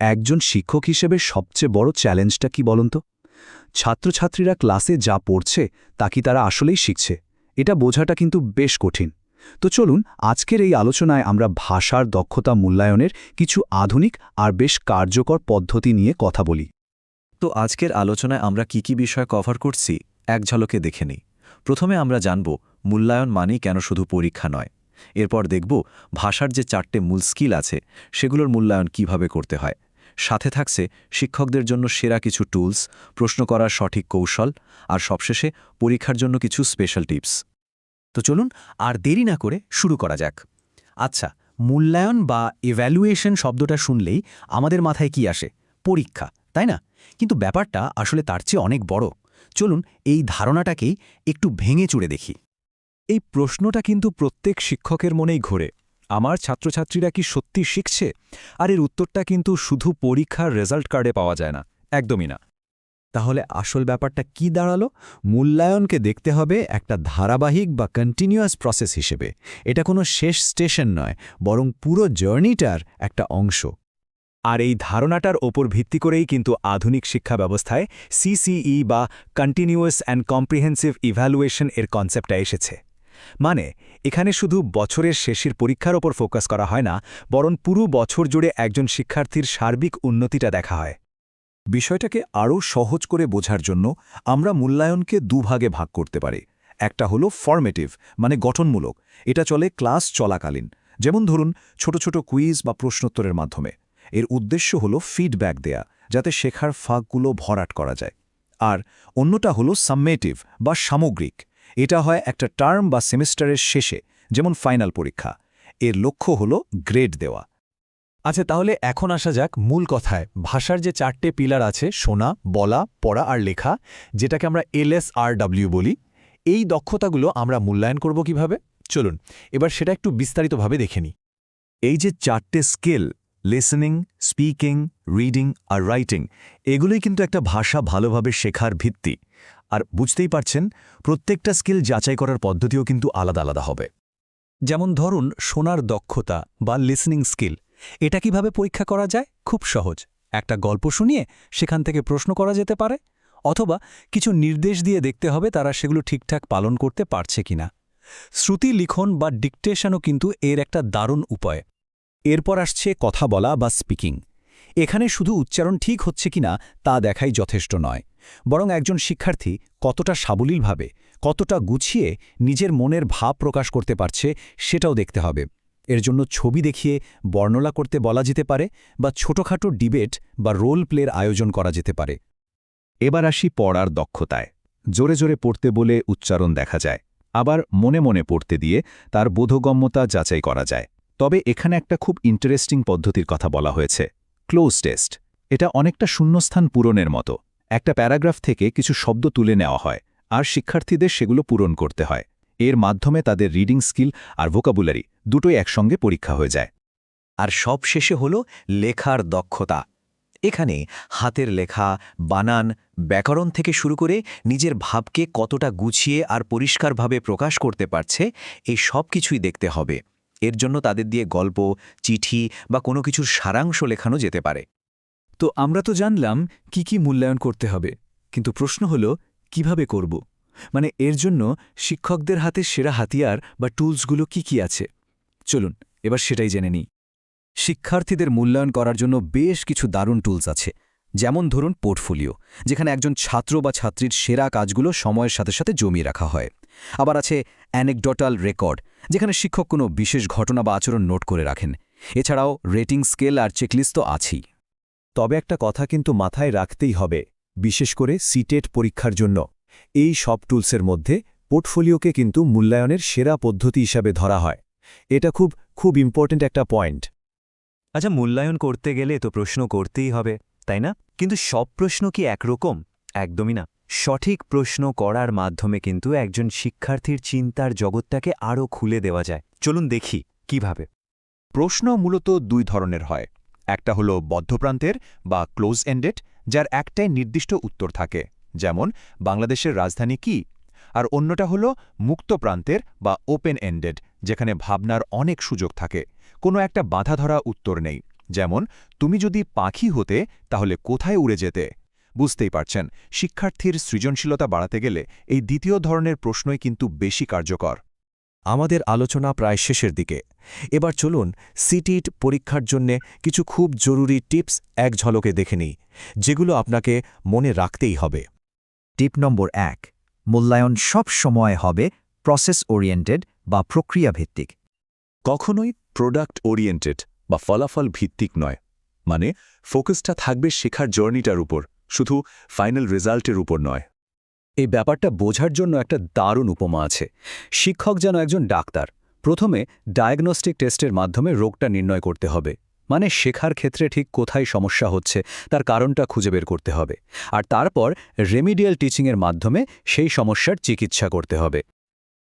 একজন শিক্ষক হিসেবে সবচেয়ে বড় চ্যালেঞ্জটা কি বলুন তো? ছাত্রছাত্রীরা ক্লাসে যা পড়ছে, তা কি তারা আসলেই শিখছে? এটা বোঝাটা কিন্তু বেশ কঠিন। তো চলুন, আজকের এই আলোচনায় আমরা ভাষার দক্ষতা মূল্যায়নের কিছু আধুনিক আর বেশ কার্যকর পদ্ধতি নিয়ে কথা বলি। তো আজকের আলোচনায় আমরা কি কি বিষয় কভার করছি, এক ঝলকে দেখে নিই। প্রথমে আমরা জানব, মূল্যায়ন মানেই কেন শুধু পরীক্ষা নয়। এরপর দেখব, ভাষার যে চারটে মূল স্কিল আছে, সেগুলোর মূল্যায়ন কীভাবে করতে হয়। সাথে থাকছে শিক্ষকদের জন্য সেরা কিছু টুলস, প্রশ্ন করার সঠিক কৌশল, আর সবশেষে পরীক্ষার জন্য কিছু স্পেশাল টিপস তো চলুন আর দেরি না করে শুরু করা যাক। আচ্ছা মূল্যায়ন বা এভ্যালুয়েশন শব্দটা শুনলেই আমাদের মাথায় কি আসে? পরীক্ষা, তাই না? কিন্তু ব্যাপারটা আসলে তার চেয়ে অনেক বড়। চলুন এই ধারণাটাকেই একটু ভেঙে চুড়ে দেখি। এই প্রশ্নটা কিন্তু প্রত্যেক শিক্ষকের মনেই ঘোরে। আমার ছাত্রছাত্রীরা কি সত্যি শিখছে? আর এর উত্তরটা কিন্তু শুধু পরীক্ষার রেজাল্ট কার্ডে পাওয়া যায় না, একদমই না। তাহলে আসল ব্যাপারটা কি দাঁড়াল? মূল্যায়নকে দেখতে হবে একটা ধারাবাহিক বা কন্টিনিউয়াস প্রসেস হিসেবে। এটা কোনো শেষ স্টেশন নয়, বরং পুরো জার্নিটার একটা অংশ। আর এই ধারণাটার ওপর ভিত্তি করেই কিন্তু আধুনিক শিক্ষা ব্যবস্থায় সিসিই বা কন্টিনিউয়াস অ্যান্ড কম্প্রিহেন্সিভ ইভ্যালুয়েশন এর কনসেপ্টটা এসেছে। মানে এখানে শুধু বছরের শেষের পরীক্ষার ওপর ফোকাস করা হয় না, বরং পুরো বছর জুড়ে একজন শিক্ষার্থীর সার্বিক উন্নতিটা দেখা হয়। বিষয়টাকে আরও সহজ করে বোঝার জন্য আমরা মূল্যায়নকে দুভাগে ভাগ করতে পারি। একটা হলো ফর্মেটিভ মানে গঠনমূলক। এটা চলে ক্লাস চলাকালীন। যেমন ধরুন, ছোট ছোট কুইজ বা প্রশ্নোত্তরের মাধ্যমে। এর উদ্দেশ্য হলো ফিডব্যাক দেয়া, যাতে শেখার ফাঁকগুলো ভরাট করা যায়। আর অন্যটা হলো সামমেটিভ বা সামগ্রিক। এটা হয় একটা টার্ম বা সেমিস্টারের শেষে, যেমন ফাইনাল পরীক্ষা। এর লক্ষ্য হল গ্রেড দেওয়া। আচ্ছা তাহলে এখন আসা যাক মূল কথায়। ভাষার যে চারটে পিলার আছে, শোনা, বলা, পড়া আর লেখা, যেটাকে আমরা এলএসআরডব্লিউ বলি, এই দক্ষতাগুলো আমরা মূল্যায়ন করব কীভাবে? চলুন, এবার সেটা একটু বিস্তারিতভাবে দেখে নিই। এই যে চারটে স্কিল লিসেনিং স্পিকিং রিডিং আর রাইটিং এগুলোই কিন্তু একটা ভাষা ভালোভাবে শেখার ভিত্তি। আর বুঝতেই পারছেন, প্রত্যেকটা স্কিল যাচাই করার পদ্ধতিও কিন্তু আলাদা আলাদা হবে। যেমন ধরুন, শোনার দক্ষতা বা লিসনিং স্কিল এটা কীভাবে পরীক্ষা করা যায়? খুব সহজ। একটা গল্প শুনিয়ে সেখান থেকে প্রশ্ন করা যেতে পারে, অথবা কিছু নির্দেশ দিয়ে দেখতে হবে তারা সেগুলো ঠিকঠাক পালন করতে পারছে কিনা। শ্রুতি লিখন বা ডিকটেশনও কিন্তু এর একটা দারুণ উপায়। এরপর আসছে কথা বলা বা স্পিকিং এখানে শুধু উচ্চারণ ঠিক হচ্ছে কিনা তা দেখাই যথেষ্ট নয়। বরং একজন শিক্ষার্থী কতটা সাবলীলভাবে, কতটা গুছিয়ে নিজের মনের ভাব প্রকাশ করতে পারছে সেটাও দেখতে হবে। এর জন্য ছবি দেখিয়ে বর্ণনা করতে বলা যেতে পারে বা ছোটখাটো ডিবেট বা রোল প্লের আয়োজন করা যেতে পারে। এবার আসি পড়ার দক্ষতায়। জোরে জোরে পড়তে বলে উচ্চারণ দেখা যায়, আবার মনে মনে পড়তে দিয়ে তার বোধগম্যতা যাচাই করা যায়। তবে এখানে একটা খুব ইন্টারেস্টিং পদ্ধতির কথা বলা হয়েছে ক্লোজ টেস্ট এটা অনেকটা শূন্যস্থান পূরণের মতো। একটা প্যারাগ্রাফ থেকে কিছু শব্দ তুলে নেওয়া হয়, আর শিক্ষার্থীদের সেগুলো পূরণ করতে হয়। এর মাধ্যমে তাদের রিডিং স্কিল আর ভোকাবুলারি দুটোই একসঙ্গে পরীক্ষা হয়ে যায়। আর সব শেষে হল লেখার দক্ষতা। এখানে হাতের লেখা, বানান, ব্যাকরণ থেকে শুরু করে নিজের ভাবকে কতটা গুছিয়ে আর পরিষ্কারভাবে প্রকাশ করতে পারছে, এই সব কিছুই দেখতে হবে। এর জন্য তাদের দিয়ে গল্প, চিঠি বা কোনো কিছুর সারাংশ লেখানো যেতে পারে। তো আমরা তো জানলাম কি কি মূল্যায়ন করতে হবে, কিন্তু প্রশ্ন হল, কীভাবে করব? মানে এর জন্য শিক্ষকদের হাতে সেরা হাতিয়ার বা টুলসগুলো কি কি আছে? চলুন, এবার সেটাই জেনে নিই। শিক্ষার্থীদের মূল্যায়ন করার জন্য বেশ কিছু দারুণ টুলস আছে। যেমন ধরুন পোর্টফোলিও, যেখানে একজন ছাত্র বা ছাত্রীর সেরা কাজগুলো সময়ের সাথে সাথে জমিয়ে রাখা হয়। আবার আছে অ্যানেকডোটাল রেকর্ড, যেখানে শিক্ষক কোনো বিশেষ ঘটনা বা আচরণ নোট করে রাখেন। এছাড়াও রেটিং স্কেল আর চেকলিস্ট তো আছেই। তবে একটা কথা কিন্তু মাথায় রাখতেই হবে, বিশেষ করে সিটেট পরীক্ষার জন্য। এই সব টুলসের মধ্যে পোর্টফোলিওকে কিন্তু মূল্যায়নের সেরা পদ্ধতি হিসাবে ধরা হয়। এটা খুব খুব ইম্পর্ট্যান্ট একটা পয়েন্ট। আচ্ছা মূল্যায়ন করতে গেলে তো প্রশ্ন করতেই হবে, তাই না? কিন্তু সব প্রশ্ন কি একরকম? একদমই না। সঠিক প্রশ্ন করার মাধ্যমে কিন্তু একজন শিক্ষার্থীর চিন্তার জগৎটাকে আরও খুলে দেওয়া যায়। চলুন দেখি, কীভাবে? প্রশ্ন মূলত দুই ধরনের হয়। একটা হলো বদ্ধপ্রান্তের বা ক্লোজ এন্ডেড যার একটাই নির্দিষ্ট উত্তর থাকে, যেমন বাংলাদেশের রাজধানী কি? আর অন্যটা হলো মুক্ত প্রান্তের বা ওপেন এন্ডেড যেখানে ভাবনার অনেক সুযোগ থাকে, কোনো একটা বাধা ধরা উত্তর নেই, যেমন তুমি যদি পাখি হতে, তাহলে কোথায় উড়ে যেতে? বুঝতেই পারছেন, শিক্ষার্থীর সৃজনশীলতা বাড়াতে গেলে এই দ্বিতীয় ধরনের প্রশ্নই কিন্তু বেশি কার্যকর। আমাদের আলোচনা প্রায় শেষের দিকে। এবার চলুন সিটিট পরীক্ষার জন্যে কিছু খুব জরুরি টিপস এক ঝলকে দেখে নিই, যেগুলো আপনাকে মনে রাখতেই হবে। টিপ নম্বর এক, মূল্যায়ন সব সময় হবে প্রসেস ওরিয়েন্টেড বা প্রক্রিয়াভিত্তিক। কখনোই প্রোডাক্ট ওরিয়েন্টেড বা ফলাফল ভিত্তিক নয় মানে ফোকাসটা থাকবে শেখার জার্নিটার উপর, শুধু ফাইনাল রেজাল্টের উপর নয়। এই ব্যাপারটা বোঝার জন্য একটা দারুণ উপমা আছে। শিক্ষক যেন একজন ডাক্তার, প্রথমে ডায়াগনস্টিক টেস্টের মাধ্যমে রোগটা নির্ণয় করতে হবে। মানে শেখার ক্ষেত্রে ঠিক কোথায় সমস্যা হচ্ছে, তার কারণটা খুঁজে বের করতে হবে। আর তারপর রেমিডিয়াল টিচিংয়ের মাধ্যমে সেই সমস্যার চিকিৎসা করতে হবে।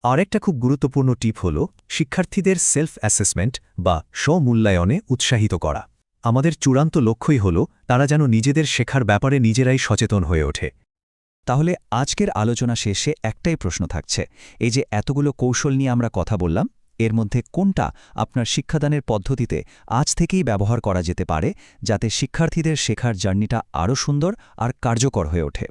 আরেকটা খুব গুরুত্বপূর্ণ টিপ হল, শিক্ষার্থীদের সেলফ অ্যাসেসমেন্ট বা স্বমূল্যায়নে উৎসাহিত করা। আমাদের চূড়ান্ত লক্ষ্যই হল, তারা যেন নিজেদের শেখার ব্যাপারে নিজেরাই সচেতন হয়ে ওঠে। তাহলে আজকের আলোচনা শেষে একটাই প্রশ্ন থাকছে। এই যে এতগুলো কৌশল নিয়ে আমরা কথা বললাম, এর মধ্যে কোনটা আপনার শিক্ষাদানের পদ্ধতিতে আজ থেকেই ব্যবহার করা যেতে পারে, যাতে শিক্ষার্থীদের শেখার জার্নিটা আরও সুন্দর আর কার্যকর হয়ে ওঠে?